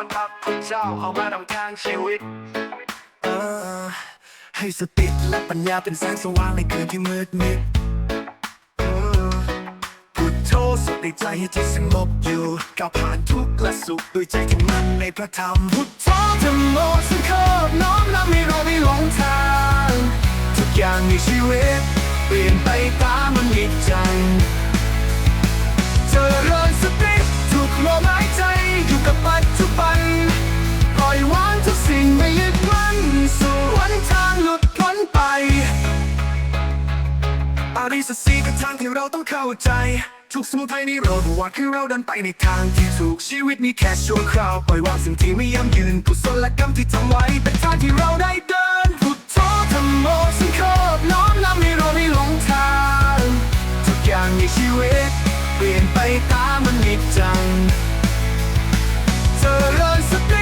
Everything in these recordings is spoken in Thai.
อนรับเจ้าเอามานำทางชีวิตให้สติและปัญญาเป็นแสงสว่างในคืนที่มืดมิดพุทโธสวดในใจให้จิตสงบอยู่ก้าวผ่านทุกข์และสุขด้วยใจที่มันในพระธรรมพุทโธธรรมโมสังโฆน้อมนำให้เราไม่หลงทาง ทุกอย่างในชีวิต เปลี่ยนไปตามมันนิจจังาริสสีคือทางที่เราต้องเข้าใจ ทุกสมุทัยนี้เรารู้ว่าคือเราดินไปในทางที่ถูกชีวิตมีแค่ชั่วคราว ปล่อยวางสิ่งที่ไม่ยั่งยืนกุศลกรรมที่ทำไว้ เป็นทางที่เราได้เดินพุทโธธรรมโมสังโฆน้อมนำให้เราไม่หลงทาง ทุกอย่างในชีวิต เปลี่ยนไปตามมันนิจจังเจริญสติ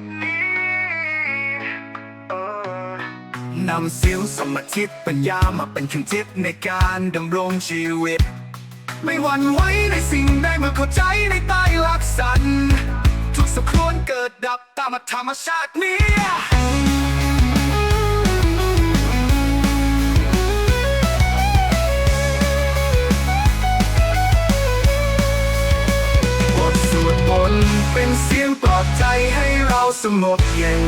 นชีวิตนี้เออนำสิลสมาธิปัญญามาเป็นเครื่องจิศในการดำรงชีวิต ไม่หวั่นไหวในสิ่งใดเมื่อเข้าใจในใต้หลักสัน ทุกสักครวนเกิดดับตามธรรมชาตินี้ เป็นเสียงปลอบใจให้เราสงบเย็น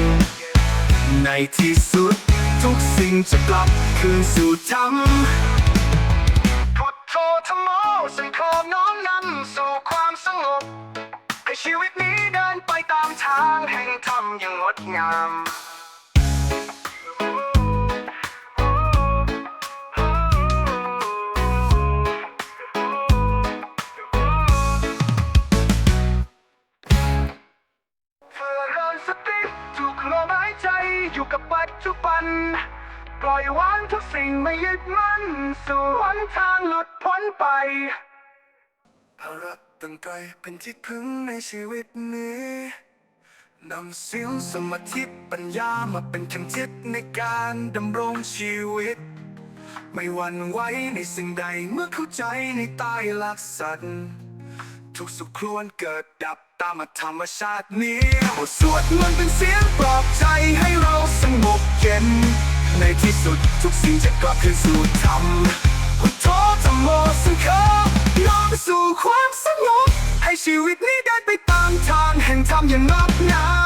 ในที่สุดทุกสิ่งจะกลับคืนสู่ธรรมพุทโธธรรมโอสังคมน้อมนำสู่ความสงบ ให้ชีวิตนี้เดินไปตามทางแห่งธรรมอย่างงดงาม อยู่กับปัจจุบัน ปล่อยวางทุกสิ่งไม่ยึดมั่น สู่หนทางหลุดพ้นไปภาระตั้งไกลเป็นที่พึ่งในชีวิตนี้นำสิลสมาธิปัญญามาเป็นเข็มทิศในการดำรงชีวิต ไม่หวั่นไหวในสิ่งใดเมื่อเข้าใจในใต้หลักสัตว์ทุกสุขครวนเกิดดับตามธรรมชาตินี้บทสวดมนต์เป็นเสียงปลอบใจให้ ในที่สุด ทุกสิ่งจะกลับคืนสู่ธรรมพุทโธธรรมโมสังฆน้อมสู่ความสงบให้ชีวิตนี้ได้ไปตามทางแห่งธรรมอย่างงดงาม